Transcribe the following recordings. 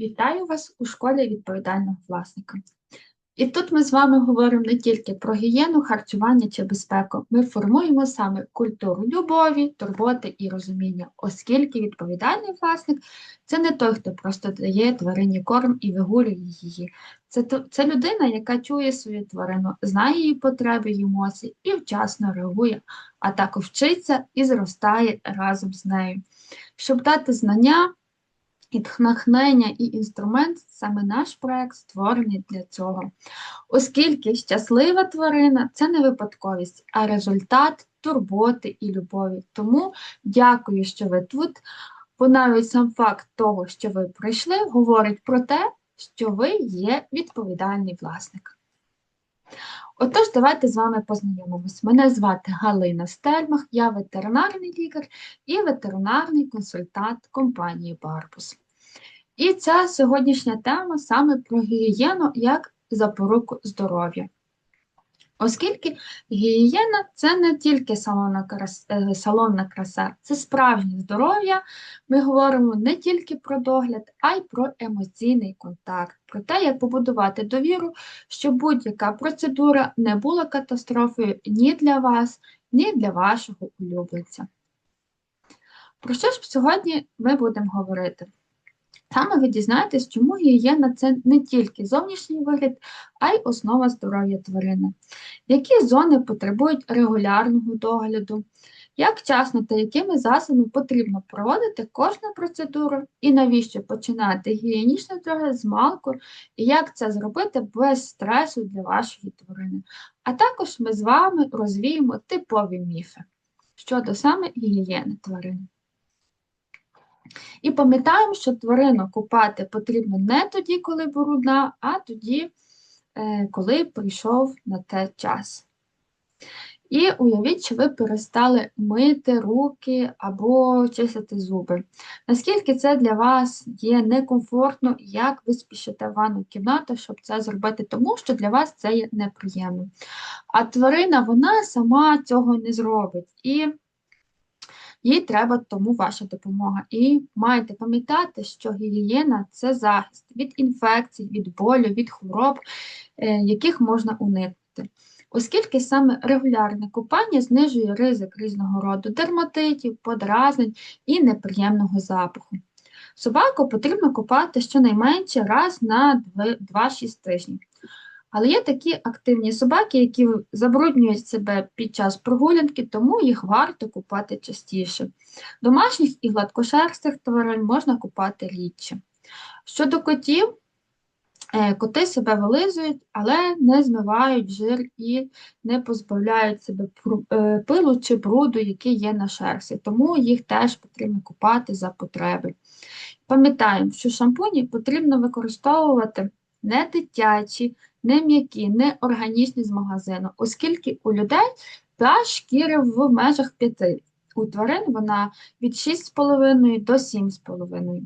Вітаю вас у школі відповідального власника. І тут ми з вами говоримо не тільки про гігієну, харчування чи безпеку. Ми формуємо саме культуру любові, турботи і розуміння, оскільки відповідальний власник це не той, хто просто дає тварині корм і вигулює її. Це, це людина, яка чує свою тварину, знає її потреби і емоції і вчасно реагує, а також вчиться і зростає разом з нею. Щоб дати знання, і натхнення і інструмент саме наш проект створений для цього. Оскільки щаслива тварина це не випадковість, а результат турботи і любові. Тому дякую, що ви тут, бо навіть сам факт того, що ви прийшли, говорить про те, що ви є відповідальний власник. Отож, давайте з вами познайомимось. Мене звати Галина Стельмах, я ветеринарний лікар і ветеринарний консультант компанії Барбус. І ця сьогоднішня тема саме про гігієну як запоруку здоров'я. Оскільки гігієна це не тільки салонна краса, е, салонна краса, це справжнє здоров'я. Ми говоримо не тільки про догляд, а й про емоційний контакт, про те, як побудувати довіру, щоб будь-яка процедура не була катастрофою ні для вас, ні для вашого улюбленця. Про що ж сьогодні ми будемо говорити? Саме ви дізнаєтесь, чому гігієна це не тільки зовнішній вигляд, а й основа здоров'я тварини. Які зони потребують регулярного догляду, як вчасно та якими засобами потрібно проводити кожну процедуру, і навіщо починати гігієнічний догляд з малку, і як це зробити без стресу для вашої тварини. А також ми з вами розвіємо типові міфи щодо саме гігієни тварини. І пам'ятаємо, що тварину купати потрібно не тоді, коли брудна, а тоді, е, коли прийшов на те час. І уявіть, що ви перестали мити руки або чистити зуби. Наскільки це для вас є некомфортно, як ви спішите в ванну кімнату, щоб це зробити, тому що для вас це є неприємно. А тварина вона сама цього не зробить. І їй треба тому ваша допомога. І маєте пам'ятати, що гігієна це захист від інфекцій, від болю, від хвороб, е, яких можна уникнути. Оскільки саме регулярне купання знижує ризик різного роду дерматитів, подразнень і неприємного запаху. Собаку потрібно купати щонайменше раз на 2-6 тижнів. Але є такі активні собаки, які забруднюють себе під час прогулянки, тому їх варто купати частіше. Домашніх і гладкошерстих тварин можна купати рідше. Щодо котів, е, коти себе вилизують, але не змивають жир і не позбавляють себе е, пилу чи бруду, який є на шерсті, тому їх теж потрібно купати за потреби. Пам'ятаємо, що шампуні потрібно використовувати не дитячі, не м'які, не органічні з магазину, оскільки у людей pH шкіри в межах 5. У тварин вона від 6,5 до 7,5.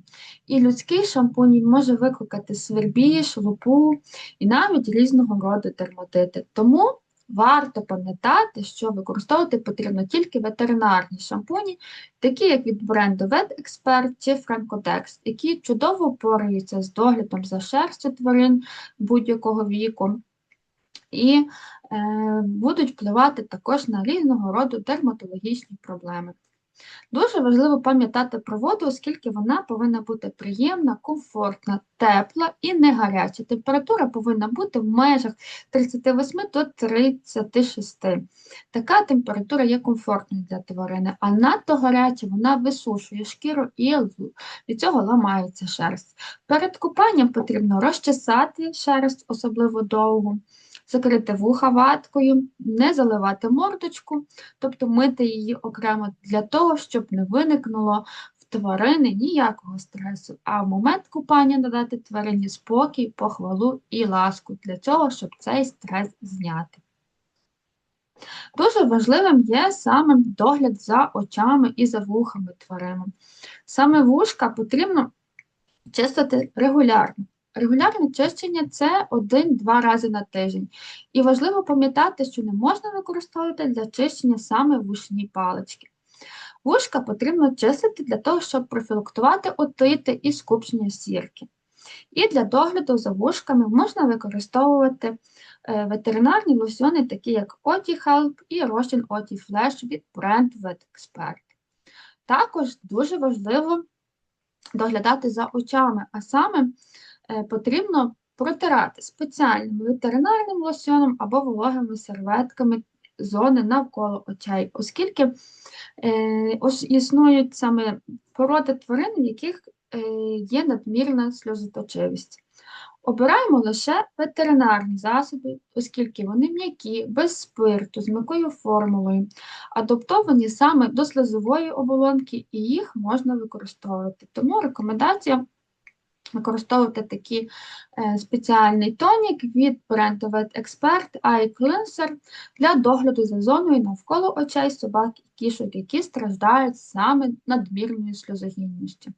І людський шампунь може викликати свербіж, лупу і навіть різного роду дерматити. Тому варто пам'ятати, що використовувати потрібно тільки ветеринарні шампуні, такі як від бренду VetExpert чи Francotex, які чудово впораються з доглядом за шерстю тварин будь-якого віку. І е, будуть впливати також на різного роду дерматологічні проблеми. Дуже важливо пам'ятати про воду, оскільки вона повинна бути приємна, комфортна, тепла і не гаряча. Температура повинна бути в межах 38 до 36. Така температура є комфортною для тварини, а надто гаряча вона висушує шкіру і від цього ламається шерсть. Перед купанням потрібно розчесати шерсть, особливо довго, закрити вуха ваткою, не заливати мордочку, тобто мити її окремо для того, щоб не виникнуло в тварини ніякого стресу, а в момент купання надати тварині спокій, похвалу і ласку для цього, щоб цей стрес зняти. Дуже важливим є саме догляд за очами і за вухами тварини. Саме вушка потрібно чистити регулярно. Регулярне чищення це один-два рази на тиждень. І важливо пам'ятати, що не можна використовувати для чищення саме вушні палички. Вушка потрібно чистити для того, щоб профілактувати отити і скупчення сірки. І для догляду за вушками можна використовувати е, ветеринарні лосьони, такі як OtiHelp і розчин OtiFlash від бренду VetExpert. Також дуже важливо доглядати за очами, а саме потрібно протирати спеціальним ветеринарним лосьоном або вологими серветками зони навколо очей, оскільки е, існують саме породи тварин, в яких е, є надмірна сльозоточивість. Обираємо лише ветеринарні засоби, оскільки вони м'які, без спирту, з м'якою формулою, адаптовані саме до сльозової оболонки, і їх можна використовувати. Тому рекомендація використовувати такий е, спеціальний тонік від бренду Expert Eye Cleanser для догляду за зоною навколо очей собак і кішок, які страждають саме надмірною сльозогінністю.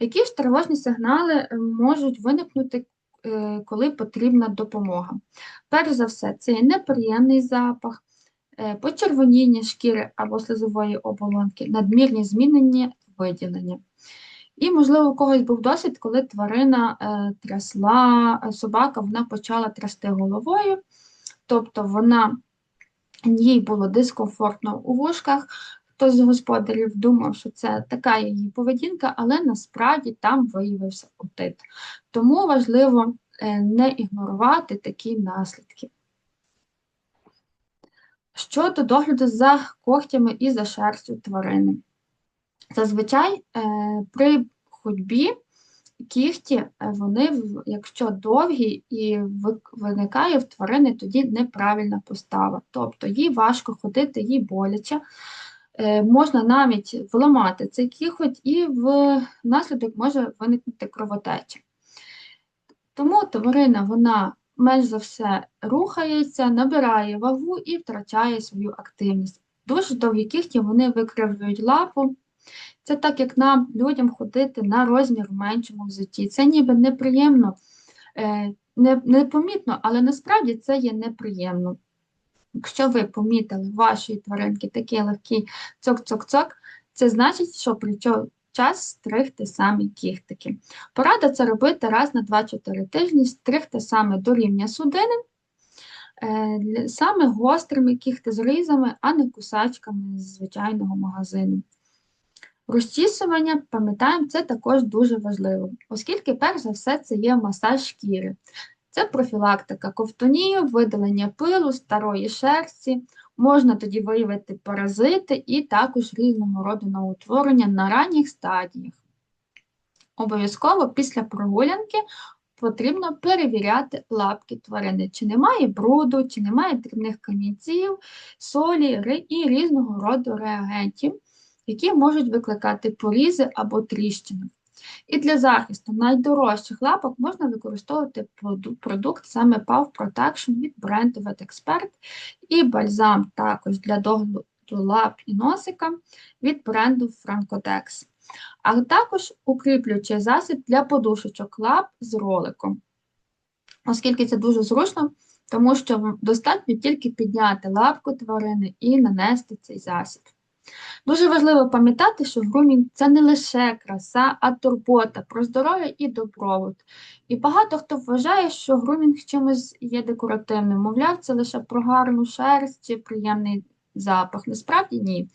Які ж тривожні сигнали е, можуть виникнути, е, коли потрібна допомога? Перш за все, це неприємний запах, почервоніння шкіри або сльозової оболонки, надмірні змінення виділення. І, можливо, у когось був досвід, коли тварина е, трясла е, собака, вона почала трясти головою, тобто вона, їй було дискомфортно у вушках. Хтось з господарів думав, що це така її поведінка, але насправді там виявився отит. Тому важливо е, не ігнорувати такі наслідки. Щодо догляду за когтями і за шерстю тварини. Зазвичай е, при ходьбі кігті, е, вони, якщо довгі і виникає в тварини тоді неправильна постава. Тобто їй важко ходити, їй боляче. Е, можна навіть вламати цей кіхоть і внаслідок може виникнути кровотеча. Тому тварина вона менш за все рухається, набирає вагу і втрачає свою активність. Дуже довгі кігті вони викривлюють лапу, це так, як нам, людям, ходити на розмір в меншому взутті. Це ніби неприємно, е, непомітно, але насправді це є неприємно. Якщо ви помітили вашої тваринки такий легкий цок-цок-цок, це значить, що прийшов час стригти самі кіхтики. Порада це робити раз на 2-4 тижні, стригти саме до рівня судини, е, саме гострими кіхтезрізами, а не кусачками з звичайного магазину. Розчісування, пам'ятаємо, це також дуже важливо, оскільки, перш за все, це є масаж шкіри. Це профілактика ковтонію, видалення пилу, старої шерсті, можна тоді виявити паразити і також різного роду новоутворення на ранніх стадіях. Обов'язково після прогулянки потрібно перевіряти лапки тварини, чи немає бруду, чи немає дрібних камінців, солі і різного роду реагентів які можуть викликати порізи або тріщини. І для захисту найдорожчих лапок можна використовувати продукт саме PAV Protection від бренду VetExpert і бальзам також для догляду лап і носика від бренду Francotex. А також укріплюючий засіб для подушечок лап з роликом. Оскільки це дуже зручно, тому що достатньо тільки підняти лапку тварини і нанести цей засіб. Дуже важливо пам'ятати, що грумінг це не лише краса, а турбота про здоров'я і добробут. І багато хто вважає, що грумінг чимось є декоративним. Мовляв, це лише про гарну шерсть чи приємний запах. Насправді ні.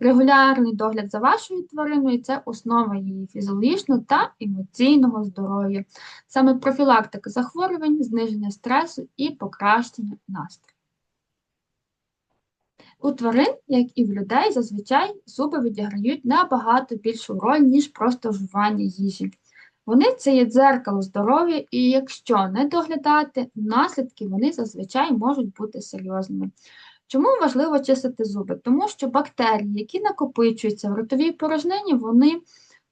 Регулярний догляд за вашою твариною це основа її фізіологічного та емоційного здоров'я, саме профілактика захворювань, зниження стресу і покращення настрою. У тварин, як і в людей, зазвичай зуби відіграють набагато більшу роль, ніж просто вживання їжі. Вони це є дзеркало здоров'я, і якщо не доглядати, наслідки вони зазвичай можуть бути серйозними. Чому важливо чистити зуби? Тому що бактерії, які накопичуються в ротовій порожнині, вони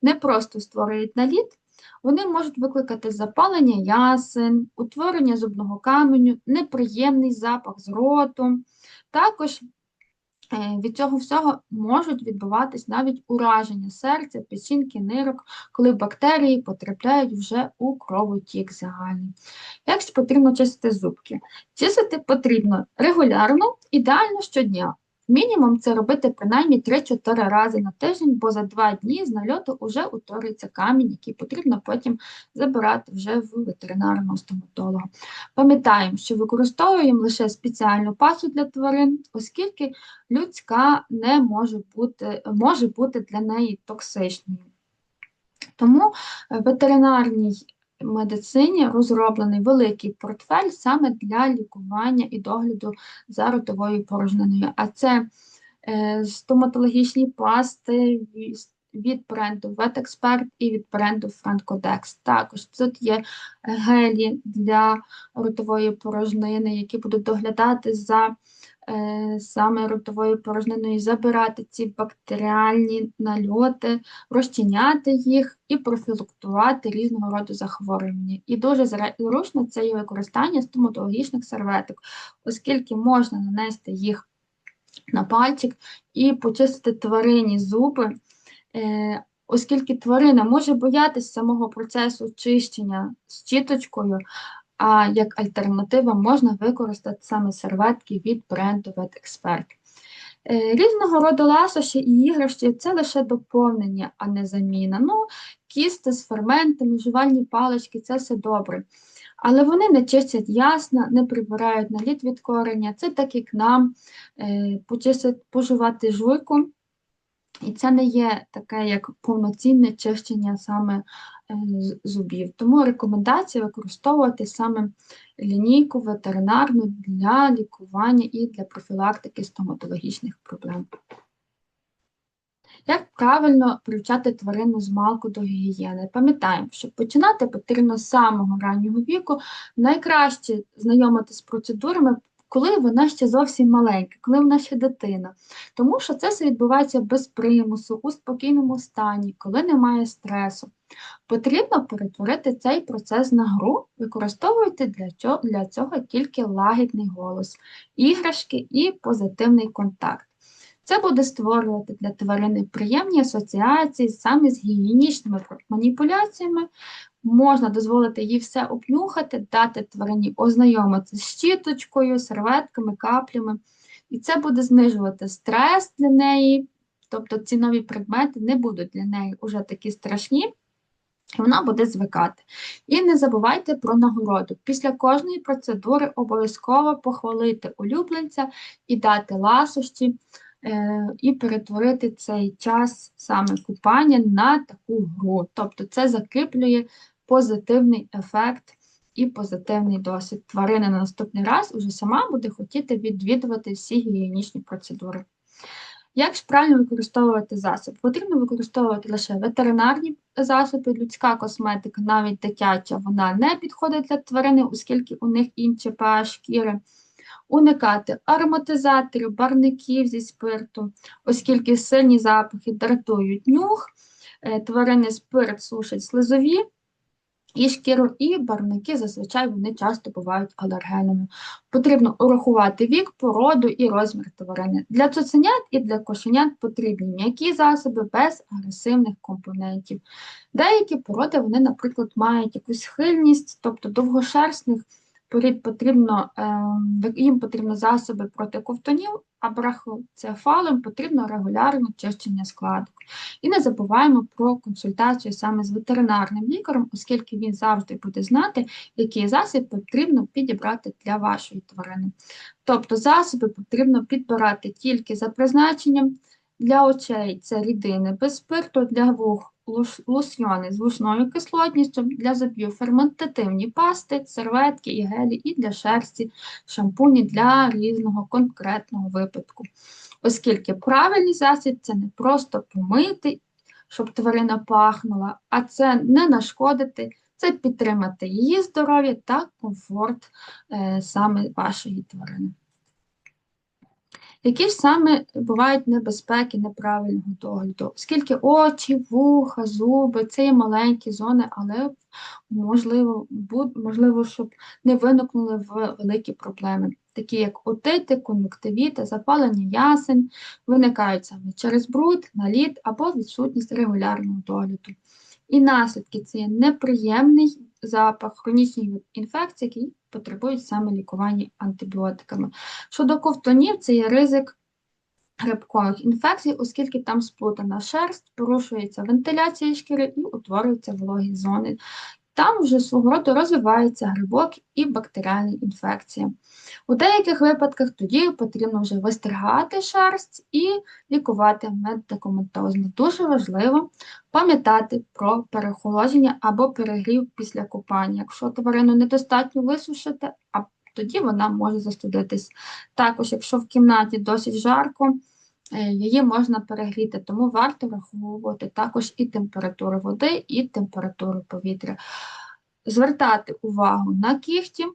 не просто створюють наліт, вони можуть викликати запалення ясен, утворення зубного каменю, неприємний запах з роту. Також від цього всього можуть відбуватись навіть ураження серця, печінки, нирок, коли бактерії потрапляють вже у кровотік загальний. Як ж потрібно чистити зубки? Чистити потрібно регулярно, ідеально щодня. Мінімум це робити принаймні 3-4 рази на тиждень, бо за 2 дні з нальоту вже утворюється камінь, який потрібно потім забирати вже в ветеринарного стоматолога. Пам'ятаємо, що використовуємо лише спеціальну пасу для тварин, оскільки людська не може бути, може бути для неї токсичною. Тому ветеринарній медицині розроблений великий портфель саме для лікування і догляду за ротовою порожниною. А це е, стоматологічні пасти від бренду VetExpert і від бренду Francodex. Також тут є гелі для ротової порожнини, які будуть доглядати за Е, саме ротовою порожниною, забирати ці бактеріальні нальоти, розчиняти їх і профілактувати різного роду захворювання. І дуже зручно це є використання стоматологічних серветок, оскільки можна нанести їх на пальчик і почистити тварині зуби. Е, оскільки тварина може боятися самого процесу чищення з чіточкою, а як альтернатива можна використати саме серветки від бренду. Е, різного роду ласощі і іграшки це лише доповнення, а не заміна. Ну, Кісти з ферментами, жувальні палички це все добре. Але вони не чистять ясно, не прибирають наліт від корення. Це так як нам е, почистити, пожувати жуйку. І це не є таке як повноцінне чищення саме Е, зубів. Тому рекомендація використовувати саме лінійку ветеринарну для лікування і для профілактики стоматологічних проблем. Як правильно привчати тварину з малку до гігієни? Пам'ятаємо, що починати потрібно з самого раннього віку. Найкраще знайомитися з процедурами коли вона ще зовсім маленька, коли вона ще дитина. Тому що це все відбувається без примусу, у спокійному стані, коли немає стресу. Потрібно перетворити цей процес на гру, використовуйте для цього, для цього тільки лагідний голос, іграшки і позитивний контакт. Це буде створювати для тварини приємні асоціації саме з гігієнічними маніпуляціями, можна дозволити їй все обнюхати, дати тварині ознайомитися з щіточкою, серветками, каплями. І це буде знижувати стрес для неї, тобто ці нові предмети не будуть для неї вже такі страшні, і вона буде звикати. І не забувайте про нагороду. Після кожної процедури обов'язково похвалити улюбленця і дати ласощі. Е, і перетворити цей час саме купання на таку гру. Тобто це закріплює позитивний ефект і позитивний досвід. Тварина на наступний раз уже сама буде хотіти відвідувати всі гігієнічні процедури. Як ж правильно використовувати засіб? Потрібно використовувати лише ветеринарні засоби, людська косметика, навіть дитяча, вона не підходить для тварини, оскільки у них інші pH шкіри. Уникати ароматизаторів, барників зі спирту, оскільки сильні запахи дратують нюх, е, тварини спирт сушать слизові і шкіру, і барвники зазвичай вони часто бувають алергенами. Потрібно урахувати вік, породу і розмір тварини. Для цуценят і для кошенят потрібні м'які засоби без агресивних компонентів. Деякі породи, вони, наприклад, мають якусь схильність, тобто довгошерстних порід потрібно, ем, їм потрібно засоби проти ковтунів, а брахоцефалам потрібно регулярне чищення складок. І не забуваємо про консультацію саме з ветеринарним лікарем, оскільки він завжди буде знати, який засіб потрібно підібрати для вашої тварини. Тобто засоби потрібно підбирати тільки за призначенням для очей це рідини без спирту, для вух лосьйони з лушною кислотністю, для зубів ферментативні пасти, серветки і гелі, і для шерсті шампуні для різного конкретного випадку. Оскільки правильний засіб це не просто помити, щоб тварина пахнула, а це не нашкодити, це підтримати її здоров'я та комфорт е, саме вашої тварини. Які ж саме бувають небезпеки неправильного догляду, оскільки очі, вуха, зуби це є маленькі зони, але можливо, можливо, щоб не виникнули в великі проблеми, такі як отити, кон'юктивіти, запалення ясень, виникають саме через бруд, наліт або відсутність регулярного догляду. І наслідки це є неприємний запах, хронічні інфекції, які потребують саме лікування антибіотиками. Щодо ковтунів, це є ризик грибкових інфекцій, оскільки там сплутана шерсть, порушується вентиляція шкіри і утворюються вологі зони. Там вже свого роду розвивається грибок і бактеріальні інфекції. У деяких випадках тоді потрібно вже вистригати шерсть і лікувати медикаментозно. Дуже важливо пам'ятати про переохолодження або перегрів після купання. Якщо тварину недостатньо висушити, а тоді вона може застудитись. Також, якщо в кімнаті досить жарко, її можна перегріти, тому варто враховувати також і температуру води, і температуру повітря. Звертати увагу на кігті,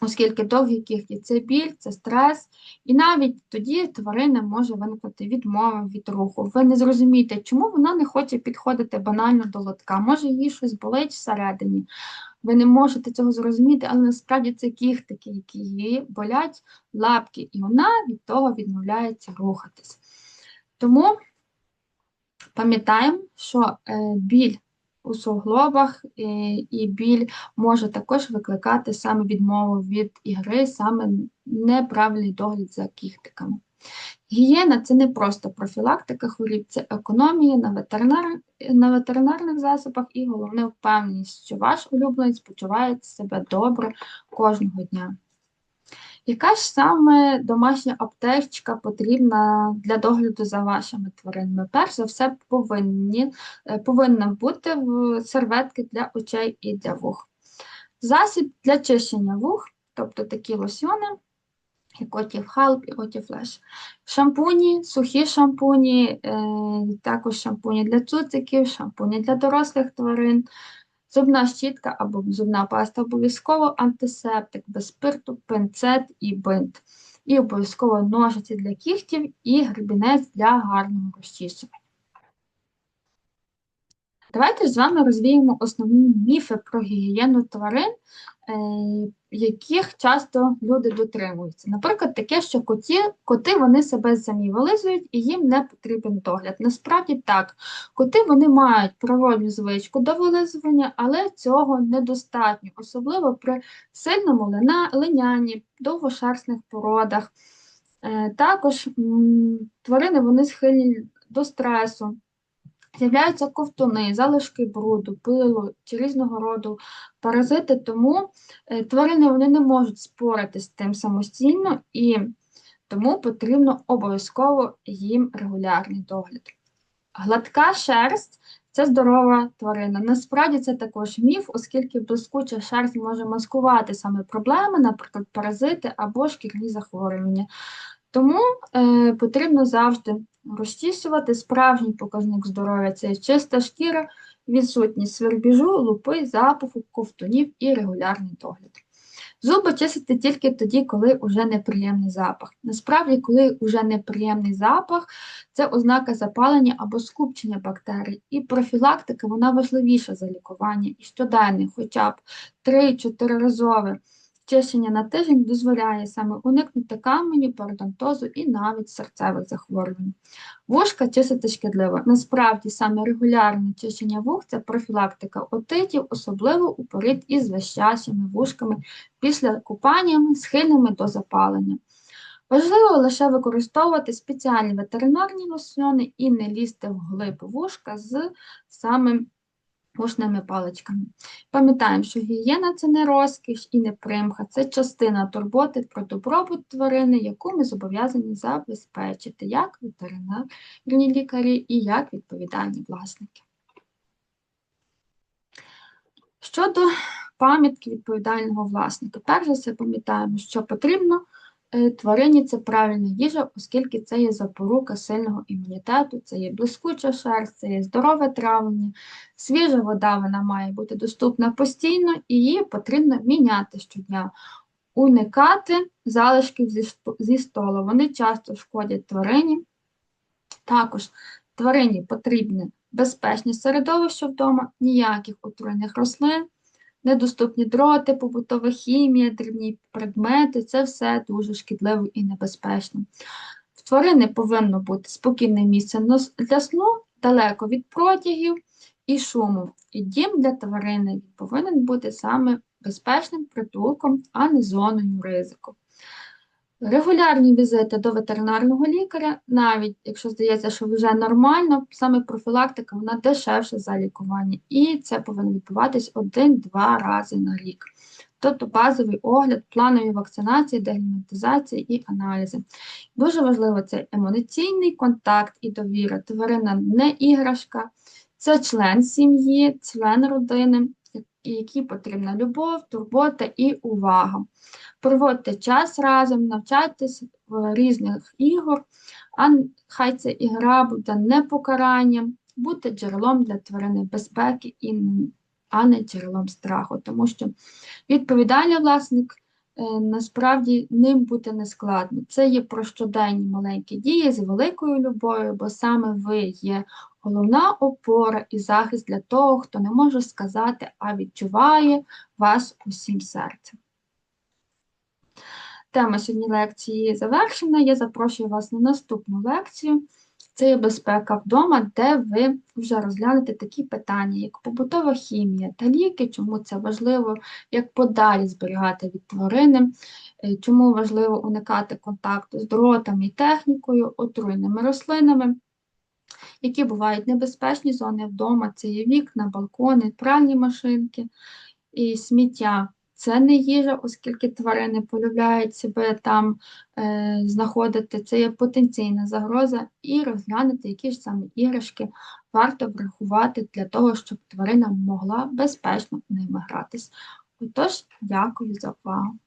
оскільки довгі кігті це біль, це стрес, і навіть тоді тварина може виникнути відмова від руху. Ви не зрозумієте, чому вона не хоче підходити банально до лотка, може їй щось болить всередині. Ви не можете цього зрозуміти, але насправді це кіхтики, які її болять лапки, і вона від того відмовляється рухатись. Тому пам'ятаємо, що е, біль у суглобах і біль може також викликати саме відмову від ігри, саме неправильний догляд за кіхтиками. Гігієна це не просто профілактика хворіб, це економія на, ветеринар... на ветеринарних засобах і головне впевненість, що ваш улюбленець почуває себе добре кожного дня. Яка ж саме домашня аптечка потрібна для догляду за вашими тваринами? Перш за все, повинні, е, повинна бути серветки для очей і для вух. Засіб для чищення вух, тобто такі лосьони, як Отів Халп і Отів Флеш. Шампуні, сухі шампуні, е, також шампуні для цуциків, шампуні для дорослих тварин, зубна щітка або зубна паста обов'язково антисептик, без спирту, пинцет і бинт. І обов'язково ножиці для кігтів і гребінець для гарного розчісування. Давайте з вами розвіємо основні міфи про гігієну тварин, е, яких часто люди дотримуються. Наприклад, таке, що коті, коти вони себе самі вилизують і їм не потрібен догляд. Насправді так, коти вони мають природну звичку до вилизування, але цього недостатньо, особливо при сильному линянні, довгошерстних породах. Е, також тварини вони схильні до стресу. З'являються ковтуни, залишки бруду, пилу чи різного роду паразити, тому е, тварини вони не можуть спорити з тим самостійно і тому потрібно обов'язково їм регулярний догляд. Гладка шерсть це здорова тварина. Насправді це також міф, оскільки блискуча шерсть може маскувати саме проблеми, наприклад, паразити або шкірні захворювання. Тому е, потрібно завжди розчісувати справжній показник здоров'я це чиста шкіра, відсутність свербіжу, лупи, запаху, ковтунів і регулярний догляд. Зуби чистити тільки тоді, коли вже неприємний запах. Насправді, коли вже неприємний запах, це ознака запалення або скупчення бактерій. І профілактика вона важливіша за лікування і щоденне, хоча б 3-4 разове Чищення на тиждень дозволяє саме уникнути каменю, пародонтозу і навіть серцевих захворювань. Вушка чистити шкідливо. Насправді, саме регулярне чищення вух це профілактика отитів, особливо у порід із вещащими вушками після купання, схильними до запалення. Важливо лише використовувати спеціальні ветеринарні лосьони і не лізти в глиб вушка з самим Пушними паличками. Пам'ятаємо, що гігієна це не розкіш і не примха, це частина турботи про добробут тварини, яку ми зобов'язані забезпечити як ветеринарні лікарі і як відповідальні власники. Щодо пам'ятки відповідального власника, перш за все пам'ятаємо, що потрібно тварині це правильна їжа, оскільки це є запорука сильного імунітету, це є блискуча шерсть, це є здорове травлення, свіжа вода вона має бути доступна постійно і її потрібно міняти щодня, уникати залишків зі столу. Вони часто шкодять тварині. Також тварині потрібне безпечне середовище вдома, ніяких отруєних рослин недоступні дроти, побутова хімія, дрібні предмети це все дуже шкідливо і небезпечно. В тварини повинно бути спокійне місце для сну, далеко від протягів і шуму. І дім для тварини повинен бути саме безпечним притулком, а не зоною ризику. Регулярні візити до ветеринарного лікаря, навіть якщо здається, що вже нормально, саме профілактика вона дешевша за лікування, і це повинно відбуватись один-два рази на рік. Тобто базовий огляд, планові вакцинації, дегельмінтизації і аналізи. Дуже важливо це емоційний контакт і довіра. Тварина не іграшка, це член сім'ї, член родини, якій потрібна любов, турбота і увага. Проводьте час разом, навчайтесь в різних ігор, а хай ця ігра буде не покаранням, будьте джерелом для тварини безпеки, і, а не джерелом страху, тому що відповідальний власник е, насправді ним бути не складно. Це є про щоденні маленькі дії з великою любов'ю, бо саме ви є головна опора і захист для того, хто не може сказати, а відчуває вас усім серцем. Тема сьогодні лекції завершена. Я запрошую вас на наступну лекцію. Це є безпека вдома, де ви вже розглянете такі питання, як побутова хімія та ліки, чому це важливо, як подалі зберігати від тварини, е, чому важливо уникати контакту з дротами і технікою, отруйними рослинами, які бувають небезпечні зони вдома, це є вікна, балкони, пральні машинки і сміття. Це не їжа, оскільки тварини полюбляють себе там е, знаходити, це є потенційна загроза, і розглянути, які ж саме іграшки варто врахувати для того, щоб тварина могла безпечно ними гратись. Отож, дякую за увагу.